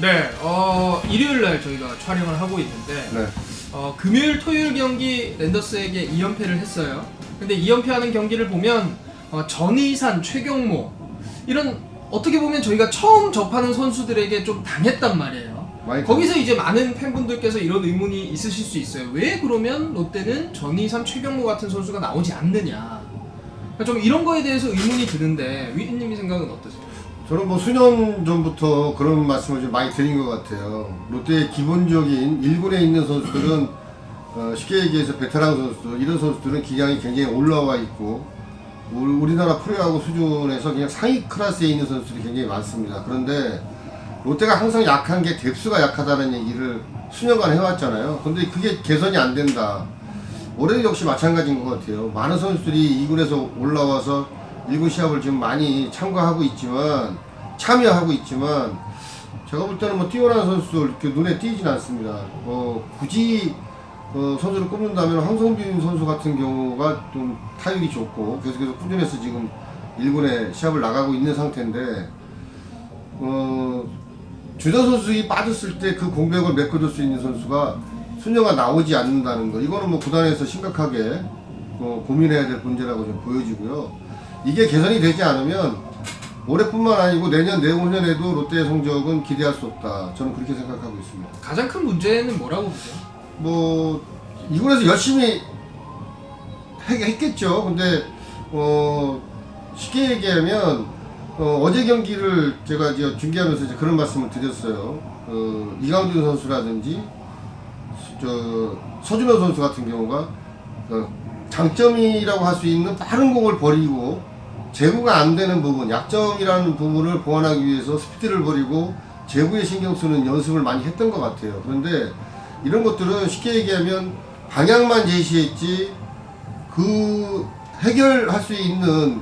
네, 어, 일요일 날 저희가 촬영을 하고 있는데 네. 어, 금요일, 토요일 경기 랜더스에게 2연패를 했어요. 근데 2연패하는 경기를 보면 어, 전희산, 최경모 이런 어떻게 보면 저희가 처음 접하는 선수들에게 좀 당했단 말이에요. 많이 거기서 이제 많은 팬분들께서 이런 의문이 있으실 수 있어요. 왜 그러면 롯데는 전희산, 최경모 같은 선수가 나오지 않느냐. 그러니까 좀 이런 거에 대해서 의문이 드는데 위인님이 생각은 어떠세요? 저는 뭐 수년 전부터 그런 말씀을 좀 많이 드린 것 같아요. 롯데의 기본적인 1군에 있는 선수들은 어, 쉽게 얘기해서 베테랑 선수들 이런 선수들은 기량이 굉장히 올라와 있고 우리, 우리나라 프로야구 수준에서 그냥 상위 클래스에 있는 선수들이 굉장히 많습니다. 그런데 롯데가 항상 약한 게 뎁스가 약하다는 얘기를 수년간 해왔잖아요. 근데 그게 개선이 안 된다. 올해도 역시 마찬가지인 것 같아요. 많은 선수들이 2군에서 올라와서 1군 시합을 지금 많이 참가하고 있지만 참여하고 있지만 제가 볼 때는 뭐 뛰어난 선수들 이렇게 눈에 띄진 않습니다. 어, 굳이 어, 선수를 꼽는다면 황성빈 선수 같은 경우가 좀 타율이 좋고 계속해서 꾸준해서 지금 1군에 시합을 나가고 있는 상태인데 어, 주전 선수가 빠졌을 때 그 공백을 메꿔줄 수 있는 선수가 수녀가 나오지 않는다는 거 이거는 뭐 구단에서 심각하게 어, 고민해야 될 문제라고 좀 보여지고요. 이게 개선이 되지 않으면 올해뿐만 아니고 내년 내후년에도 롯데의 성적은 기대할 수 없다. 저는 그렇게 생각하고 있습니다. 가장 큰 문제는 뭐라고 보세요? 뭐 이군에서 열심히 해- 했겠죠. 근데 어 쉽게 얘기하면 어, 제 경기를 제가 이제 중계하면서 이제 그런 말씀을 드렸어요. 어, 이강준 선수라든지 저 서준호 선수 같은 경우가 어, 장점이라고 할 수 있는 빠른 공을 버리고 제구가 안 되는 부분, 약점이라는 부분을 보완하기 위해서 스피드를 버리고 제구에 신경 쓰는 연습을 많이 했던 것 같아요. 그런데 이런 것들은 쉽게 얘기하면 방향만 제시했지 그 해결할 수 있는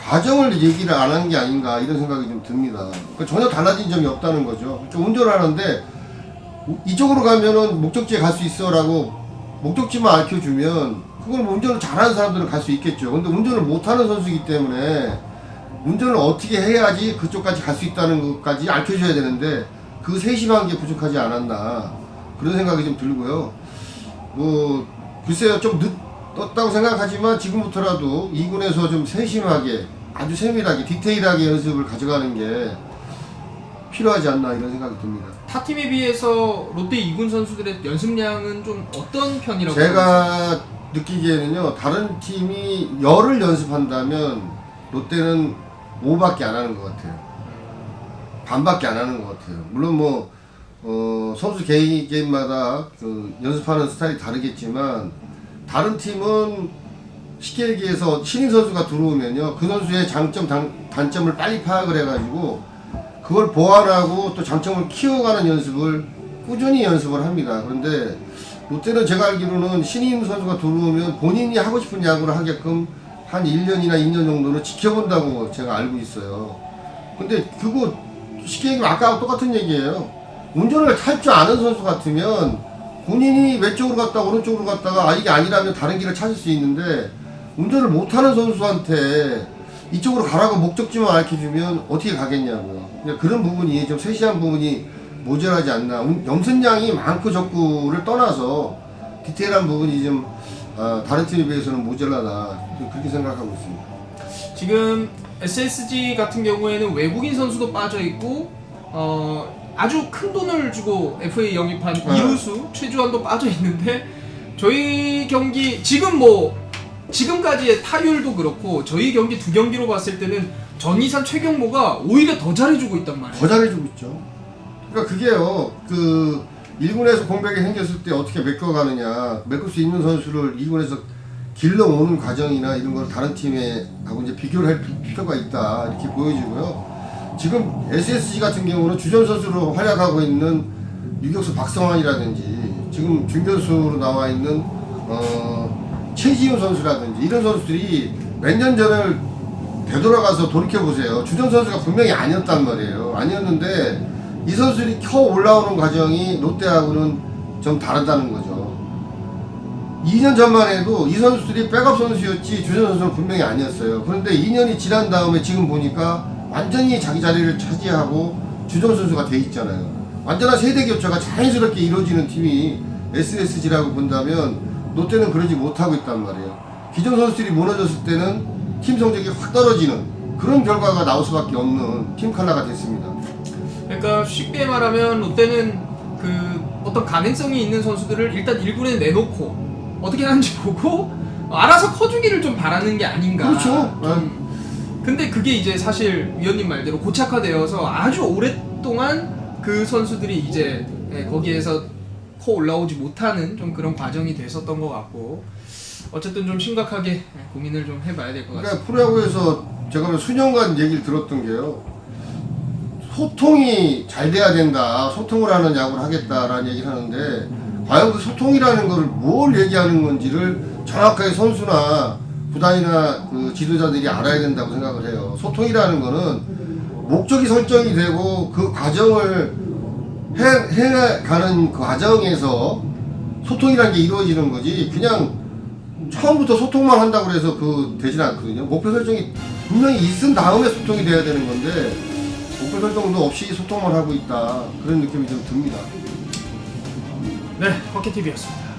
과정을 얘기를 안 한 게 아닌가 이런 생각이 좀 듭니다. 그러니까 전혀 달라진 점이 없다는 거죠. 좀 운전을 하는데 이쪽으로 가면은 목적지에 갈 수 있어라고 목적지만 알려주면 그걸 뭐 운전을 잘하는 사람들은 갈 수 있겠죠. 근데 운전을 못하는 선수이기 때문에 운전을 어떻게 해야지 그쪽까지 갈 수 있다는 것까지 알려줘야 되는데 그 세심한 게 부족하지 않았나 그런 생각이 좀 들고요. 뭐 글쎄요 좀 늦었다고 생각하지만 지금부터라도 2군에서 좀 세심하게 아주 세밀하게 디테일하게 연습을 가져가는 게 필요하지 않나 이런 생각이 듭니다. 타 팀에 비해서 롯데 2군 선수들의 연습량은 좀 어떤 편이라고 제가 느끼기에는요 다른 팀이 열을 연습한다면 롯데는 5밖에 안 하는 것 같아요. 반밖에 안 하는 것 같아요. 물론 뭐 어, 선수 개인 개인마다 그 연습하는 스타일이 다르겠지만 다른 팀은 쉽게 얘기해서 신인 선수가 들어오면요 그 선수의 장점 단, 단점을 빨리 파악을 해가지고 그걸 보완하고 또 장점을 키워가는 연습을 꾸준히 연습을 합니다 그런데 롯데는 제가 알기로는 신인 선수가 들어오면 본인이 하고 싶은 야구를 하게끔 한 1년이나 2년 정도는 지켜본다고 제가 알고 있어요. 근데 그거 쉽게 얘기하면 아까하고 똑같은 얘기예요. 운전을 탈 줄 아는 선수 같으면 본인이 왼쪽으로 갔다가 오른쪽으로 갔다가 아 이게 아니라면 다른 길을 찾을 수 있는데 운전을 못하는 선수한테 이쪽으로 가라고 목적지만 알려주면 어떻게 가겠냐고요. 그러니까 그런 부분이 좀 세시한 부분이 모자라지 않나. 운- 연습량이 많고 적고를 떠나서 디테일한 부분이 좀 아, 다른 팀에 비해서는 모자라다. 좀 그렇게 생각하고 있습니다. 지금 SSG 같은 경우에는 외국인 선수도 빠져 있고 어, 아주 큰 돈을 주고 FA 영입한 네. 이루수 최주환도 빠져 있는데 저희 경기 지금 뭐 지금까지의 타율도 그렇고 저희 경기 두 경기로 봤을 때는 전이산 최경모가 오히려 더 잘해주고 있단 말이에요. 더 잘해주고 있죠. 그러니까 그게요. 그 1군에서 공백이 생겼을 때 어떻게 메꿔가느냐, 메꿀 수 있는 선수를 2군에서 길러오는 과정이나 이런 걸 다른 팀에 하고 이제 비교를 할 피- 필요가 있다 이렇게 보여지고요. 지금 SSG 같은 경우는 주전 선수로 활약하고 있는 유격수 박성환이라든지 지금 중견수로 나와 있는 어, 최지훈 선수라든지 이런 선수들이 몇 년 전을 되돌아가서 돌이켜 보세요. 주전 선수가 분명히 아니었단 말이에요. 아니었는데 이 선수들이 켜 올라오는 과정이 롯데하고는 좀 다르다는 거죠. 2년 전만 해도 이 선수들이 백업 선수였지 주전 선수는 분명히 아니었어요. 그런데 2년이 지난 다음에 지금 보니까 완전히 자기 자리를 차지하고 주전 선수가 돼 있잖아요. 완전한 세대 교체가 자연스럽게 이루어지는 팀이 SSG라고 본다면 롯데는 그러지 못하고 있단 말이에요. 기존 선수들이 무너졌을 때는 팀 성적이 확 떨어지는 그런 결과가 나올 수밖에 없는 팀 칼라가 됐습니다. 그러니까 쉽게 말하면 롯데는 그 어떤 가능성이 있는 선수들을 일단 1군에 내놓고 어떻게 하는지 보고 알아서 커주기를 좀 바라는 게 아닌가. 그렇죠. 좀 근데 그게 이제 사실 위원님 말대로 고착화되어서 아주 오랫동안 그 선수들이 이제 예, 거기에서 코 올라오지 못하는 좀 그런 과정이 됐었던 것 같고 어쨌든 좀 심각하게 예, 고민을 좀 해봐야 될 것 같습니다. 그러니까 프로야구에서 제가 수년간 얘기를 들었던 게요. 소통이 잘 돼야 된다. 소통을 하는 야구를 하겠다라는 얘기를 하는데 과연 그 소통이라는 걸뭘 얘기하는 건지를 정확하게 선수나 구단이나 그 지도자들이 알아야 된다고 생각을 해요. 소통이라는 거는 목적이 설정이 되고 그 과정을 해, 해가는 그 과정에서 소통이라는 게 이루어지는 거지 그냥 처음부터 소통만 한다고 해서 그 되진 않거든요. 목표 설정이 분명히 있은 다음에 소통이 돼야 되는 건데 목표 설정도 없이 소통만 하고 있다 그런 느낌이 좀 듭니다. 네, 버켓TV였습니다.